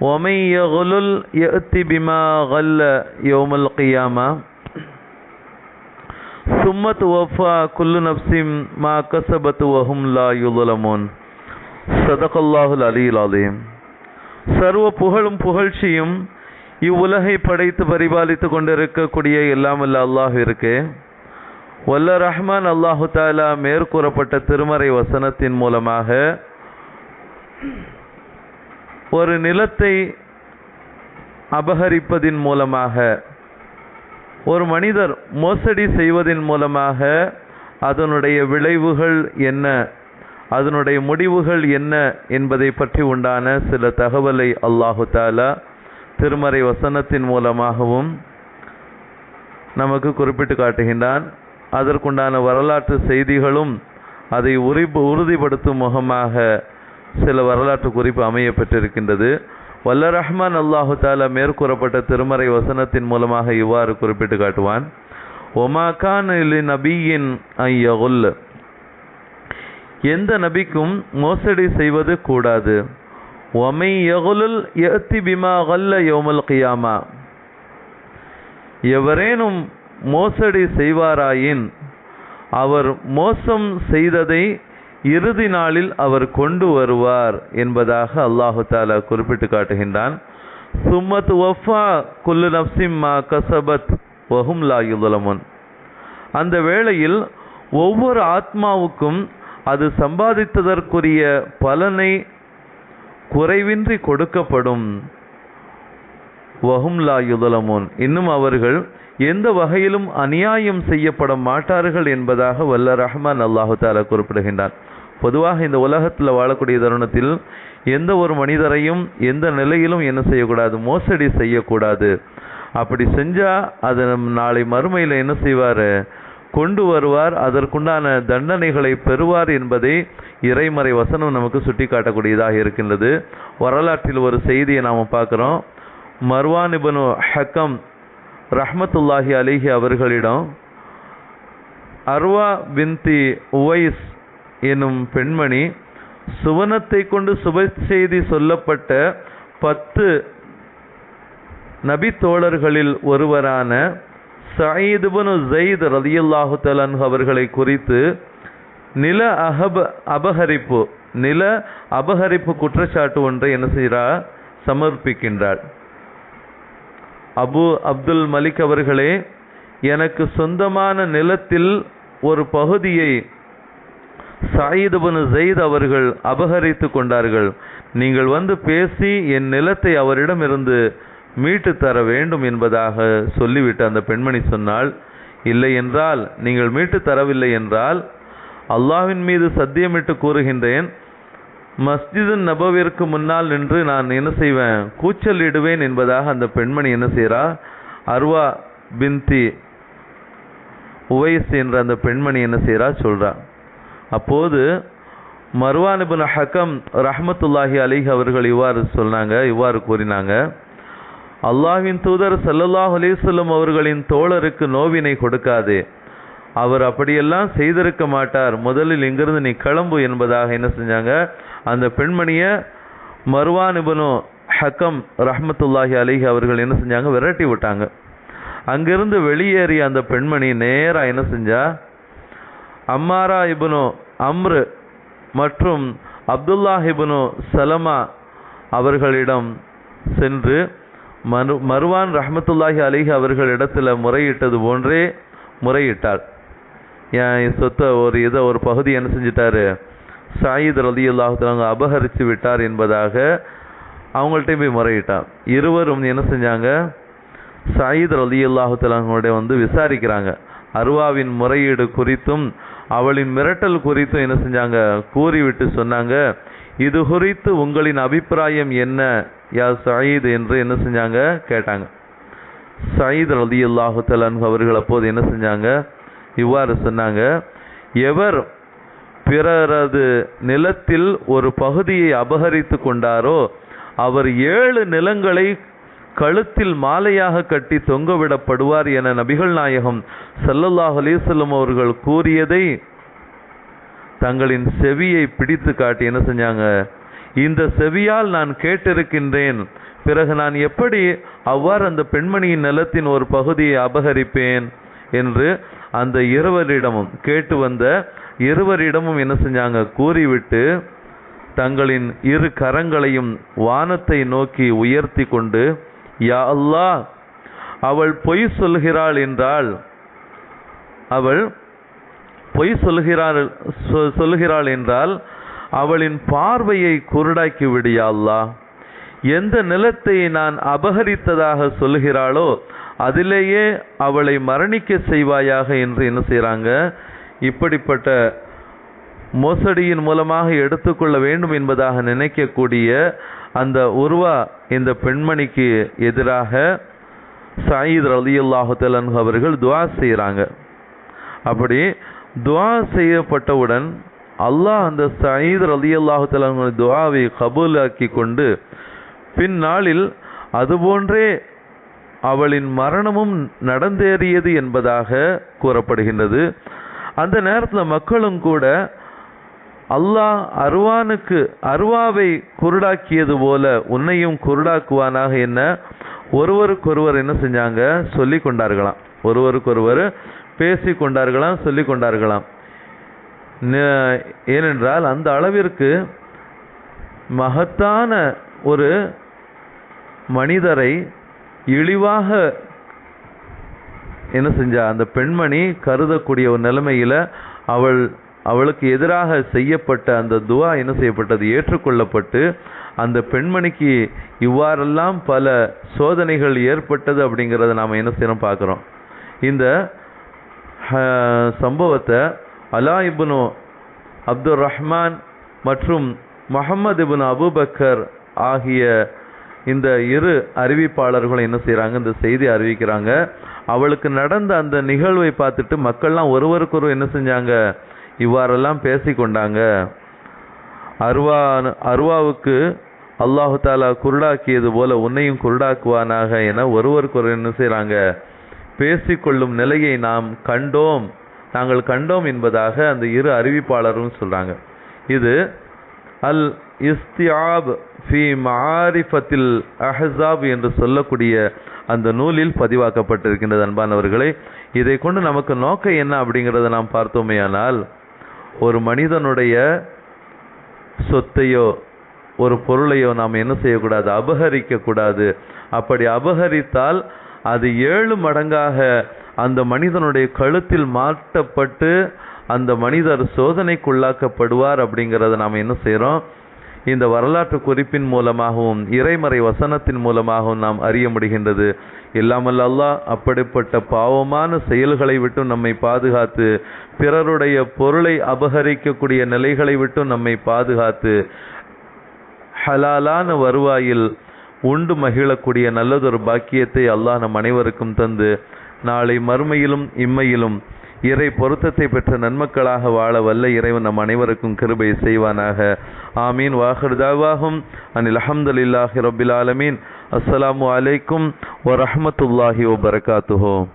ومن يغلل يأت بما غل يوم القيامة ثم توفى كل نفس ما كسبت وهم لا يظلمون صدق الله العلي العظيم சர்வ புகழும் புகழ்ச்சியும் இவ்வுலகை படைத்து பரிபாலித்து கொண்டிருக்கக்கூடிய எல்லாம் அல்ல அல்லாஹ் இருக்கு வல்ல ரஹ்மான் அல்லாஹு தாலா மேற்கூறப்பட்ட திருமறை வசனத்தின் மூலமாக ஒரு நிலத்தை அபகரிப்பதின் மூலமாக ஒரு மனிதர் மோசடி செய்வதன் மூலமாக அதனுடைய விளைவுகள் என்ன அதனுடைய முடிவுகள் என்ன என்பதை பற்றி உண்டான சில தகவலை அல்லாஹு தாலா திருமறை வசனத்தின் மூலமாகவும் நமக்கு குறிப்பிட்டு காட்டுகின்றான். அதற்குண்டான வரலாற்று செய்திகளும் அதை உரி உறுதிப்படுத்தும் முகமாக சில வரலாற்று குறிப்பு அமைய பெற்றிருக்கின்றது. வல்ல ரஹ்மான் அல்லாஹு தாலா மேற்கூறப்பட்ட திருமறை வசனத்தின் மூலமாக இவ்வாறு குறிப்பிட்டு காட்டுவான். ஒமா கான் நபியின் ஐயகுல் எந்த நபிக்கும் மோசடி செய்வது கூடாது. ஒமை யகுலுல் எத்தி பிமா கல்ல யோமல் கியாமா. எவரேனும் மோசடி செய்வாராயின் அவர் மோசம் செய்ததை இறுதி நாளில் அவர் கொண்டு வருவார் என்பதாக அல்லாஹு தாலா குறிப்பிட்டு காட்டுகின்றான். சும்மத் ஒஃபா குல்லு நப்சிம்மா கசபத் வஹும் லாயுலமுன் அந்த வேளையில் ஒவ்வொரு ஆத்மாவுக்கும் அது சம்பாதித்ததற்குரிய பலனை குறைவின்றி கொடுக்கப்படும். வஹும் லா இன்னும் அவர்கள் எந்த வகையிலும் அநியாயம் செய்யப்பட மாட்டார்கள் என்பதாக வல்ல ரஹ்மான் அல்லாஹு தாலா குறிப்பிடுகின்றான். பொதுவாக இந்த உலகத்தில் வாழக்கூடிய தருணத்தில் எந்த ஒரு மனிதரையும் எந்த நிலையிலும் என்ன செய்யக்கூடாது மோசடி செய்யக்கூடாது. அப்படி செஞ்சால் அது நாளை மறுமையில் என்ன செய்வார்? கொண்டு வருவார் அதற்குண்டான தண்டனைகளை பெறுவார் என்பதை இறைமறை வசனம் நமக்கு சுட்டி காட்டக்கூடியதாக இருக்கின்றது. வரலாற்றில் ஒரு செய்தியை நாம் பார்க்குறோம். மர்வானிபனு ஹக்கம் ரஹமத்துல்லாஹி அலிஹி அவர்களிடம் அர்வா பின்தி உவைஸ் எனும் பெண்மணி சுவனத்தை கொண்டு சுப செய்தி சொல்லப்பட்ட பத்து நபி தோழர்களில் ஒருவரான சயீதுபனு ஜெயித் ரதியுல்லாஹு தலன் அவர்களை குறித்து நில அகப அபகரிப்பு நில அபகரிப்பு குற்றச்சாட்டு ஒன்றை என்ன செய்கிறார் சமர்ப்பிக்கின்றார் அபு அப்துல் மலிக் அவர்களே எனக்கு சொந்தமான நிலத்தில் ஒரு பகுதியை சாயிதுபனு ஜெயித் அவர்கள் அபகரித்து கொண்டார்கள். நீங்கள் வந்து பேசி என் நிலத்தை அவரிடமிருந்து மீட்டு தர வேண்டும் என்பதாக சொல்லிவிட்டு அந்த பெண்மணி சொன்னால் இல்லை என்றால் நீங்கள் மீட்டு தரவில்லை என்றால் அல்லாஹ்வின் மீது சத்தியமிட்டு கூறுகின்றேன். மஸ்ஜிது நபவிற்கு முன்னால் நின்று நான் என்ன செய்வேன்? கூச்சல் இடுவேன் என்பதாக அந்த பெண்மணி என்ன செய்கிறா அர்வா பின்தி உவைஸ் என்ற அந்த பெண்மணி என்ன செய்கிறா சொல்கிறா அப்போது மர்வானிபின் ஹக்கம் ரஹமத்துல்லாஹி அலிஹ் அவர்கள் இவ்வாறு சொன்னாங்க இவ்வாறு கூறினாங்க அல்லாஹின் தூதர் சல்லல்லாஹ் அலிசல்லம் அவர்களின் தோழருக்கு நோவினை கொடுக்காதே. அவர் அப்படியெல்லாம் செய்திருக்க மாட்டார். முதலில் இங்கிருந்து நீ கிளம்பு என்பதாக என்ன செஞ்சாங்க அந்த பெண்மணியை மர்வான் ஹக்கம் ரஹமத்துல்லாஹி அலிஹி அவர்கள் என்ன செஞ்சாங்க விரட்டி விட்டாங்க. அங்கிருந்து வெளியேறிய அந்த பெண்மணி நேராக என்ன செஞ்சா அம்மாரா இபுனு அம்ரு மற்றும் அப்துல்லா இபுனு சலமா அவர்களிடம் சென்று மரு மருவான் ரஹமத்துல்லாஹி அலிஹி அவர்களிடத்தில் முறையிட்டது போன்றே முறையிட்டாள். என் சொத்தை ஒரு இதை ஒரு பகுதி என்ன செஞ்சிட்டாரு? சாயித் ரலி அல்லாஹுத்தவங்க அபகரித்து விட்டார் என்பதாக அவங்கள்ட்டையும் போய் முறையிட்டான். இருவரும் என்ன செஞ்சாங்க? சாயித் ரலி அல்லாஹுத்தலாங்களுடைய வந்து விசாரிக்கிறாங்க. அருவாவின் முறையீடு குறித்தும் அவளின் மிரட்டல் குறித்து என்ன செஞ்சாங்க? கூறிவிட்டு சொன்னாங்க இது குறித்து உங்களின் அபிப்பிராயம் என்ன யா சயீத்? என்று என்ன செஞ்சாங்க? கேட்டாங்க. சயீத் ரதி அல்லாஹு அவர்கள் அப்போது என்ன செஞ்சாங்க? இவ்வாறு சொன்னாங்க எவர் பிறரது நிலத்தில் ஒரு பகுதியை அபகரித்து கொண்டாரோ அவர் ஏழு நிலங்களை கழுத்தில் மாலையாக கட்டி தொங்கவிடப்படுவார் என நபிகள் நாயகம் சல்லல்லாஹ் அலிசல்லம் அவர்கள் கூறியதை தங்களின் செவியை பிடித்து காட்டி என்ன செஞ்சாங்க? இந்த செவியால் நான் கேட்டிருக்கின்றேன். பிறகு நான் எப்படி அவ்வாறு அந்த பெண்மணியின் நிலத்தின் ஒரு பகுதியை அபகரிப்பேன்? என்று அந்த இருவரிடமும் கேட்டு வந்த இருவரிடமும் என்ன செஞ்சாங்க? கூறிவிட்டு தங்களின் இரு கரங்களையும் வானத்தை நோக்கி உயர்த்தி கொண்டு யா அல்லாஹ் அவள் பொய் சொல்கிறாள் என்றால் அவள் பொய் சொல்கிறாள் சொ- சொல்கிறாள் என்றால் அவளின் பார்வையை குருடாக்கி விடியா அல்லா அல்லாஹ். எந்த நிலத்தை நான் அபகரித்ததாக சொல்கிறாளோ அதிலேயே அவளை மரணிக்க செய்வாயாக என்று என்ன செய்கிறாங்க இப்படிப்பட்ட மோசடியின் மூலமாக எடுத்துக்கொள்ள வேண்டும் என்பதாக நினைக்கக்கூடிய அந்த உருவா இந்த பெண்மணிக்கு எதிராக சாயித் அலி தஆலா அவர்கள் துவா செய்கிறாங்க அப்படி துவா செய்யப்பட்டவுடன் அல்லாஹ் அந்த சயீத் அலி தஆலா துவாவை கபூலாக்கி கொண்டு பின்னாளில் அதுபோன்றே அவளின் மரணமும் நடந்தேறியது என்பதாக கூறப்படுகின்றது. அந்த நேரத்தில் மக்களும் கூட அல்லாஹ் அருவானுக்கு அருவாவை குருடாக்கியது போல உன்னையும் குருடாக்குவானாக என்ன? ஒருவருக்கொருவர் என்ன செஞ்சாங்க? சொல்லி கொண்டார்களாம். ஒருவருக்கொருவர் பேசி கொண்டார்களாம் சொல்லி கொண்டார்களாம். ஏனென்றால் அந்த அளவிற்கு மகத்தான ஒரு மனிதரை இழிவாக என்ன செஞ்சா அந்த பெண்மணி கருதக்கூடிய ஒரு நிலைமையில் அவள் அவளுக்கு எதிராக செய்யப்பட்ட அந்த துவா என்ன செய்யப்பட்டது? ஏற்றுக்கொள்ளப்பட்டு அந்த பெண்மணிக்கு இவ்வாறெல்லாம் பல சோதனைகள் ஏற்பட்டது அப்படிங்கிறத நாம் என்ன செய்யணும் பார்க்குறோம். இந்த சம்பவத்தை அலா இப்னு அப்துல் ரஹ்மான் மற்றும் முஹம்மது இப்னு அபூபக்கர் ஆகிய இந்த இரு அறிவிப்பாளர்களும் என்ன செய்கிறாங்க இந்த செய்தி அறிவிக்கிறாங்க. அவளுக்கு நடந்த அந்த நிகழ்வை பார்த்துட்டு மக்கள்லாம் ஒருவருக்கொருவர் என்ன செஞ்சாங்க? இவ்வாறெல்லாம் பேசி கொண்டாங்க அருவா அருவாவுக்கு அல்லாஹு தாலா குருடாக்கியது போல உன்னையும் குருடாக்குவானாக என ஒருவருக்கொருவர் என்ன செய்றாங்க? பேசிக்கொள்ளும் நிலையை நாம் கண்டோம். நாங்கள் கண்டோம் என்பதாக அந்த இரு அறிவிப்பாளரும் சொல்கிறாங்க இது அல் இஸ்தியாப் ஃபி மாரிஃபத்தில் அஹ்ஸாப் என்று சொல்லக்கூடிய அந்த நூலில் பதிவாக்கப்பட்டிருக்கின்றது அன்பானவர்களே. இதை கொண்டு நமக்கு நோக்கம் என்ன அப்படிங்கிறத நாம் பார்த்தோமேயானால் ஒரு மனிதனுடைய சொத்தையோ ஒரு பொருளையோ நாம் என்ன செய்யக்கூடாது? அபகரிக்க கூடாது அப்படி அபகரித்தால் அது ஏழு மடங்காக அந்த மனிதனுடைய கழுத்தில் மாட்டப்பட்டு அந்த மனிதர் சோதனைக்குள்ளாக்கப்படுவார் அப்படிங்கிறத நாம் என்ன செய்கிறோம் இந்த வரலாற்று குறிப்பின் மூலமாகவும் இறைமறை வசனத்தின் மூலமாகவும் நாம் அறிய முடிகின்றது. இல்லாமல் அல்லாஹ் அப்படிப்பட்ட பாவமான செயல்களை விட்டு நம்மை பாதுகாத்து பிறருடைய பொருளை அபகரிக்கக்கூடிய நிலைகளை விட்டு நம்மை பாதுகாத்து ஹலாலான வருவாயில் உண்டு மகிழக்கூடிய நல்லதொரு பாக்கியத்தை அல்லாஹ் நம் அனைவருக்கும் தந்து நாளை மறுமையிலும் இம்மையிலும் இறை பொருத்தத்தை பெற்ற நன்மக்களாக வாழ வல்ல இறைவன் நம் அனைவருக்கும் கிருபை செய்வானாக. ஆமீன். வாகர்தாவாகும் அனில் அஹமதுல்லாஹி ரபில் ஆலமீன். அஸ்லாம் அலைக்கும் வரமத்துல்லாஹி வபரகாத்துஹு